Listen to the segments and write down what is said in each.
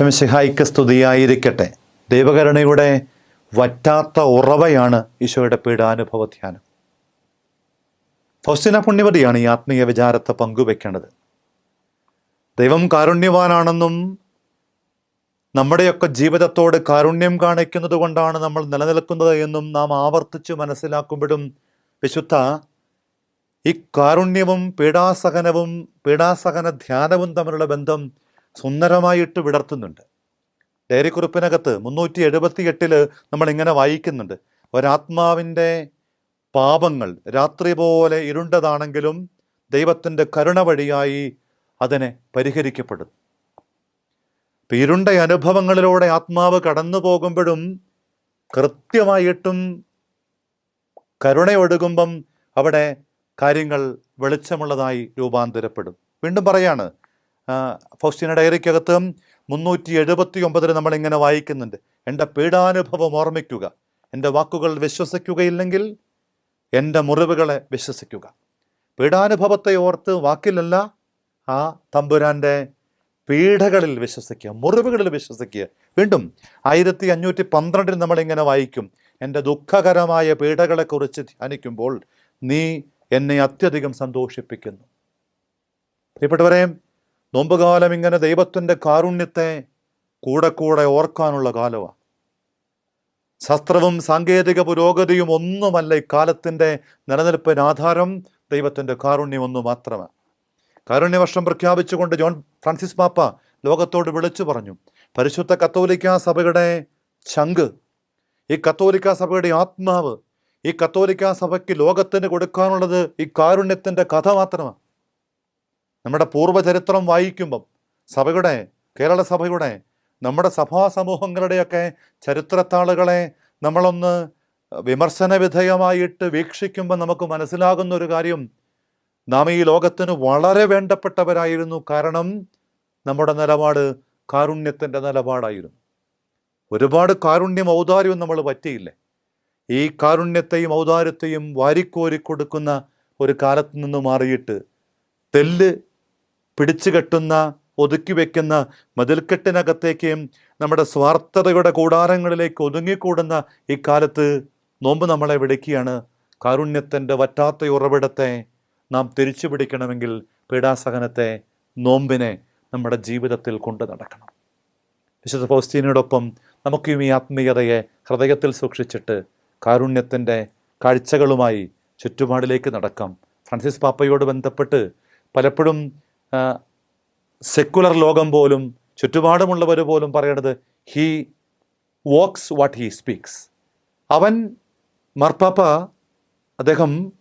ശംശിഹായിക്ക് സ്തുതിയായിരിക്കട്ടെ ദൈവകരുണയുടെ വറ്റാത്ത ഉറവയാണ് ഈശോയുടെ പീഡാനുഭവ ധ്യാനം ഫൗസ്റ്റിന പുണ്യവതിയാണ് ഈ ആത്മീയ വിചാരത്തെ പങ്കുവെക്കേണ്ടത്. ദൈവം കാരുണ്യവാനാണെന്നും നമ്മുടെയൊക്കെ ജീവിതത്തോട് കാരുണ്യം കാണിക്കുന്നത് കൊണ്ടാണ് നമ്മൾ നിലനിൽക്കുന്നത് എന്നും നാം ആവർത്തിച്ച് മനസ്സിലാക്കുമ്പോഴും വിശുദ്ധ ഈ കാരുണ്യവും പീഡാസഹനവും പീഡാസഹന ധ്യാനവും തമ്മിലുള്ള ബന്ധം സുന്ദരമായിട്ട് വിടർത്തുന്നുണ്ട്. ഡയറിക്കുറിപ്പിനകത്ത് മുന്നൂറ്റി എഴുപത്തി എട്ടിൽ നമ്മൾ ഇങ്ങനെ വായിക്കുന്നുണ്ട്. ഒരാത്മാവിന്റെ പാപങ്ങൾ രാത്രി പോലെ ഇരുണ്ടതാണെങ്കിലും ദൈവത്തിന്റെ കരുണ വഴിയായി അതിനെ പരിഹരിക്കപ്പെടും ഇപ്പം ഇരുണ്ട അനുഭവങ്ങളിലൂടെ ആത്മാവ് കടന്നു പോകുമ്പോഴും കൃത്യമായിട്ടും കരുണയൊടുകുമ്പം അവിടെ കാര്യങ്ങൾ വെളിച്ചമുള്ളതായി രൂപാന്തരപ്പെടും. വീണ്ടും പറയാണ് ഫൗസ്റ്റീന ഡയറിക്കകത്ത് മുന്നൂറ്റി എഴുപത്തി ഒമ്പതിൽ നമ്മളിങ്ങനെ വായിക്കുന്നുണ്ട്. എന്റെ പീഡാനുഭവം ഓർമ്മിക്കുക. എന്റെ വാക്കുകൾ വിശ്വസിക്കുകയില്ലെങ്കിൽ എന്റെ മുറിവുകളെ വിശ്വസിക്കുക. പീഡാനുഭവത്തെ ഓർത്ത് വാക്കിലല്ല ആ തമ്പുരാന്റെ പീഡകളിൽ വിശ്വസിക്കുക മുറിവുകളിൽ വിശ്വസിക്കുക. വീണ്ടും ആയിരത്തി അഞ്ഞൂറ്റി പന്ത്രണ്ടിൽ നമ്മളിങ്ങനെ വായിക്കും. എന്റെ ദുഃഖകരമായ പീഡകളെക്കുറിച്ച് ധ്യാനിക്കുമ്പോൾ നീ എന്നെ അത്യധികം സന്തോഷിപ്പിക്കുന്നു. പ്രിയപ്പെട്ടവരെ നോമ്പുകാലം ഇങ്ങനെ ദൈവത്തിന്റെ കാരുണ്യത്തെ കൂടെ കൂടെ ഓർക്കാനുള്ള കാലമാണ്. ശാസ്ത്രവും സാങ്കേതിക പുരോഗതിയും ഒന്നുമല്ല ഇക്കാലത്തിന്റെ നിലനിൽപ്പിന് ആധാരം ദൈവത്തിന്റെ കാരുണ്യം ഒന്നു മാത്രമാണ്. കാരുണ്യവർഷം പ്രഖ്യാപിച്ചുകൊണ്ട് ജോൺ ഫ്രാൻസിസ് മാപ്പ ലോകത്തോട് വിളിച്ചു പറഞ്ഞു പരിശുദ്ധ കത്തോലിക്ക സഭയുടെ ചങ്ക് ഈ കത്തോലിക്ക സഭയുടെ ആത്മാവ് ഈ കത്തോലിക്ക സഭയ്ക്ക് ലോകത്തിന് കൊടുക്കാനുള്ളത് ഈ കാരുണ്യത്തിന്റെ കഥ മാത്രമാണ്. നമ്മുടെ പൂർവചരിത്രം വായിക്കുമ്പം സഭയുടെ കേരള സഭയുടെ നമ്മുടെ സഭാ സമൂഹങ്ങളുടെയൊക്കെ ചരിത്രത്താളുകളെ നമ്മളൊന്ന് വിമർശന വിധേയമായിട്ട് വീക്ഷിക്കുമ്പോൾ നമുക്ക് മനസ്സിലാകുന്ന ഒരു കാര്യം നാം ഈ ലോകത്തിന് വളരെ വേണ്ടപ്പെട്ടവരായിരുന്നു കാരണം നമ്മുടെ നിലപാട് കാരുണ്യത്തിന്റെ നിലപാടായിരുന്നു. ഒരുപാട് കാരുണ്യം ഔദാര്യവും നമ്മൾ പറ്റിയില്ലേ? ഈ കാരുണ്യത്തെയും ഔദാര്യത്തെയും വാരിക്കോരി കൊടുക്കുന്ന ഒരു കാലത്ത് നിന്ന് മാറിയിട്ട് തെല്ല് പിടിച്ചു കെട്ടുന്ന ഒതുക്കി വെക്കുന്ന മതിൽക്കെട്ടിനകത്തേക്ക് നമ്മുടെ സ്വാർത്ഥതയുടെ കൂടാരങ്ങളിലേക്ക് ഒതുങ്ങിക്കൂടുന്ന ഈ കാലത്ത് നോമ്പ് നമ്മളെ വിളിക്കുകയാണ്. കാരുണ്യത്തിന്റെ വറ്റാത്ത ഉറവിടത്തെ നാം തിരിച്ചു പിടിക്കണമെങ്കിൽ പീഡാസഹനത്തെ നോമ്പിനെ നമ്മുടെ ജീവിതത്തിൽ കൊണ്ടു നടക്കണം. വിശുദ്ധ ഫൗസ്റ്റീനോടൊപ്പം നമുക്കും ഈ ആത്മീയതയെ ഹൃദയത്തിൽ സൂക്ഷിച്ചിട്ട് കാരുണ്യത്തിന്റെ കാഴ്ചകളുമായി ചുറ്റുപാടിലേക്ക് നടക്കാം. ഫ്രാൻസിസ് പാപ്പയോട് ബന്ധപ്പെട്ട് പലപ്പോഴും സെക്കുലർ ലോകം പോലും ചുറ്റുപാടുമുള്ളവർ പോലും പറയണത് he walks what he speaks അവൻ മർപ്പാപ്പ അദ്ദേഹം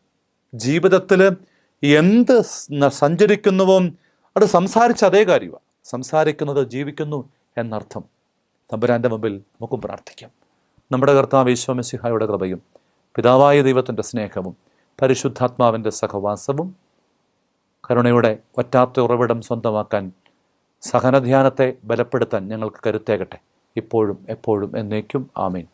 ജീവിതത്തിൽ എന്ത് സഞ്ചരിക്കുന്നുവോ അത് സംസാരിച്ച അതേ കാര്യമാണ് സംസാരിക്കുന്നത് ജീവിക്കുന്നു എന്നർത്ഥം. തമ്പുരാന്റെ മുമ്പിൽ നമുക്കും പ്രാർത്ഥിക്കാം. നമ്മുടെ കർത്താവ് ഈശോമസിഹായുടെ കൃപയും പിതാവായ ദൈവത്തിന്റെ സ്നേഹവും പരിശുദ്ധാത്മാവിന്റെ സഹവാസവും കരുണയുടെ ഒറ്റാത്ത ഉറവിടം സ്വന്തമാക്കാൻ സഹനധ്യാനത്തെ ബലപ്പെടുത്താൻ ഞങ്ങൾക്ക് കരുത്തേകട്ടെ. ഇപ്പോഴും എപ്പോഴും എന്നേക്കും ആമീൻ.